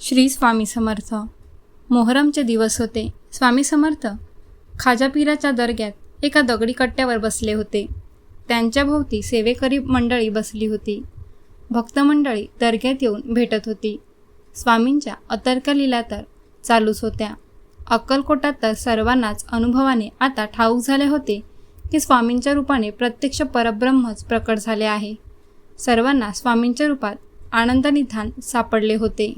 श्री स्वामी समर्थ. मोहरमचे दिवस होते. स्वामी समर्थ खाजापीराच्या दर्ग्यात एका दगडी कट्ट्यावर बसले होते. त्यांच्या भोवती सेवेकरी मंडळी बसली होती. भक्तमंडळी दर्ग्यात येऊन भेटत होती. स्वामींच्या अतर्क लिला तर चालूच होत्या. अक्कलकोटात तर सर्वांनाच अनुभवाने आता ठाऊक झाले होते की स्वामींच्या रूपाने प्रत्यक्ष परब्रह्मच प्रकट झाले आहे. सर्वांना स्वामींच्या रूपात आनंदनिधान सापडले होते.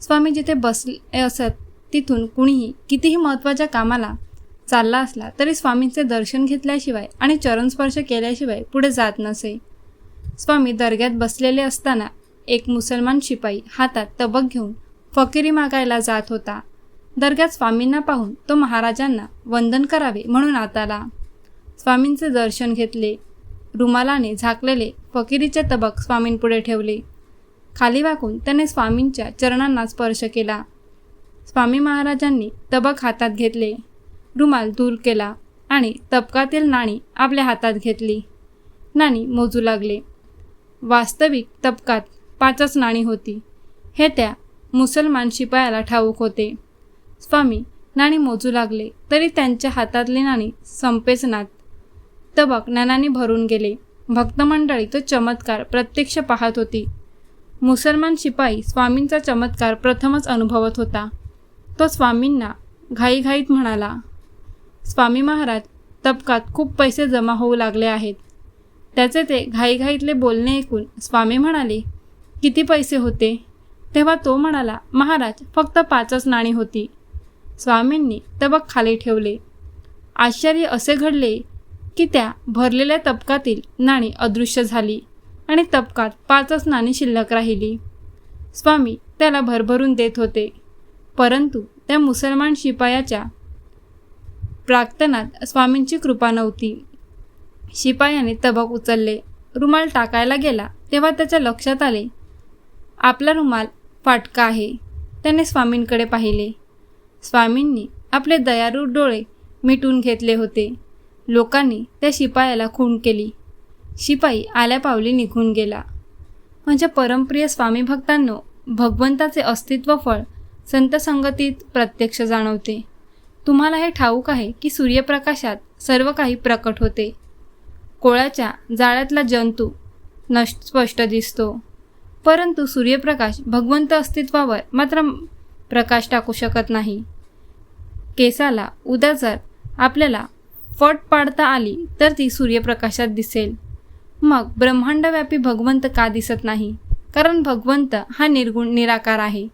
स्वामी जिथे बसले असत तिथून कुणीही कितीही महत्त्वाच्या कामाला चालला असला तरी स्वामींचे दर्शन घेतल्याशिवाय आणि चरणस्पर्श केल्याशिवाय पुढे जात नसे. स्वामी दर्ग्यात बसलेले असताना एक मुसलमान शिपाई हातात तबक घेऊन फकिरी मागायला जात होता. दर्ग्यात स्वामींना पाहून तो महाराजांना वंदन करावे म्हणून आताला. स्वामींचे दर्शन घेतले. रुमालाने झाकलेले फकिरीचे तबक स्वामींपुढे ठेवले. खाली वाकून त्याने स्वामींच्या चरणांना स्पर्श केला. स्वामी महाराजांनी तबक हातात घेतले रुमाल दूर केला आणि तबकातील नाणी आपल्या हातात घेतली. नाणी मोजू लागले. वास्तविक तबकात पाचच नाणी होती. हे त्या मुसलमान शिपायाला ठाऊक होते. स्वामी नाणी मोजू लागले तरी त्यांच्या हातातली नाणी संपेच नात. तबक नाण्याने भरून गेले. भक्तमंडळी तो चमत्कार प्रत्यक्ष पाहत होती. मुसलमान शिपाई स्वामींचा चमत्कार प्रथमच अनुभवत होता. तो स्वामींना घाईघाईत म्हणाला स्वामी महाराज तबकात खूप पैसे जमा होऊ लागले आहेत. त्याचे ते घाईघाईतले बोलणे ऐकून स्वामी म्हणाले किती पैसे होते? तेव्हा तो म्हणाला महाराज फक्त पाचच नाणी होती. स्वामींनी तबक खाली ठेवले. आश्चर्य असे घडले की त्या भरलेल्या तबकातील नाणी अदृश्य झाली. आणि तबकात पाचच नाणी शिल्लक राहिली. स्वामी त्याला भरभरून देत होते. परंतु त्या मुसलमान शिपायाच्या प्राक्तनात स्वामींची कृपा नव्हती. शिपायाने तबक उचलले. रुमाल टाकायला गेला तेव्हा त्याच्या लक्षात आले आपला रुमाल फाटका आहे त्याने स्वामींकडे पाहिले. स्वामींनी आपले दयारू डोळे मिटून घेतले होते. लोकांनी त्या शिपायाला खून केली. शिपाई आल्या पावली निघून गेला. म्हणजे परमप्रिय स्वामी भक्तांनो भगवंताचे अस्तित्व फळ संतसंगतीत प्रत्यक्ष जाणवते. तुम्हाला हे ठाऊक आहे की सूर्यप्रकाशात सर्व काही प्रकट होते. कोळ्याच्या जाळ्यातला जंतू नष्ट स्पष्ट दिसतो. परंतु सूर्यप्रकाश भगवंत अस्तित्वावर मात्र प्रकाश टाकू शकत नाही. केसाला उद्या जर आपल्याला फट पाडता आली तर ती सूर्यप्रकाशात दिसेल. मग ब्रह्मांडव्यापी भगवंत का दिसत नाही? कारण भगवंत हा निर्गुण निराकार आहे.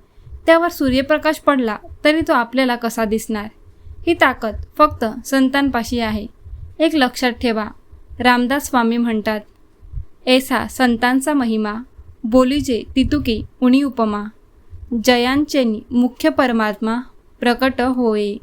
त्यावर सूर्यप्रकाश पडला तरी तो आपल्याला कसा दिसणार? ही ताकद फक्त संतांपाशी आहे. एक लक्षात ठेवा. रामदास स्वामी म्हणतात ऐसा संतांचा महिमा बोलीजे तितुकी उणी उपमा जयांचेनी मुख्य परमात्मा प्रकट होये